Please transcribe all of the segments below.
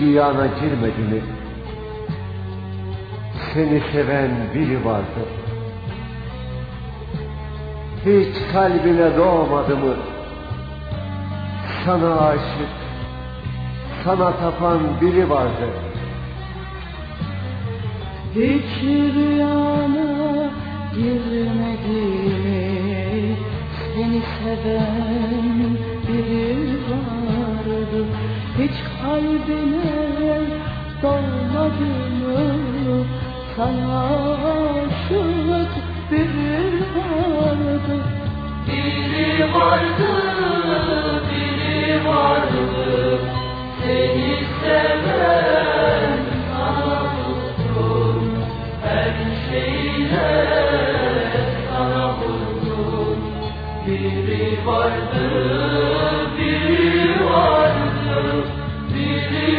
rüyana girmedi mi? Seni seven biri vardı. Hiç kalbine doğmadı mı? Sana aşık, sana tapan biri vardı. Hiç rüyana girmedi mi? Seni seven kalbine dolmadı mı? Sana aşık biri vardı. Biri vardı, biri vardı, seni seven sana tuttum, her şeyle sana vurdum. Biri vardı,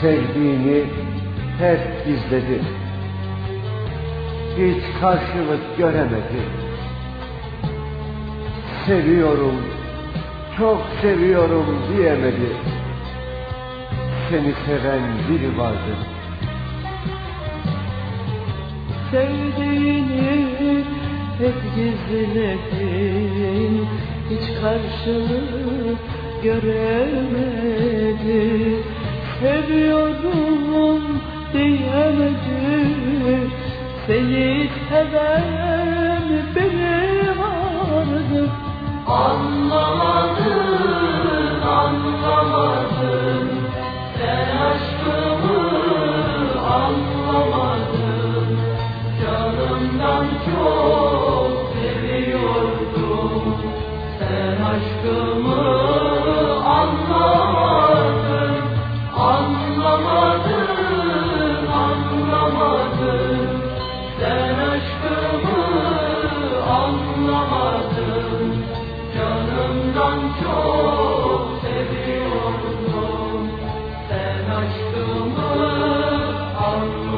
Sevdiğini hep gizledi. Hiç karşılık göremedi. Seviyorum, çok seviyorum diyemedi. Seni seven biri vardı. Sevdiğini hep gizledin Hiç karşılık göremedi Seviyorum diyemedi. Seni seven biri vardı. Anlamadın, anlamadın. Sen aşkımı anlamadın. Canımdan çok seviyordum. Sen aşkımı Seviyorum sen aşkımı anla.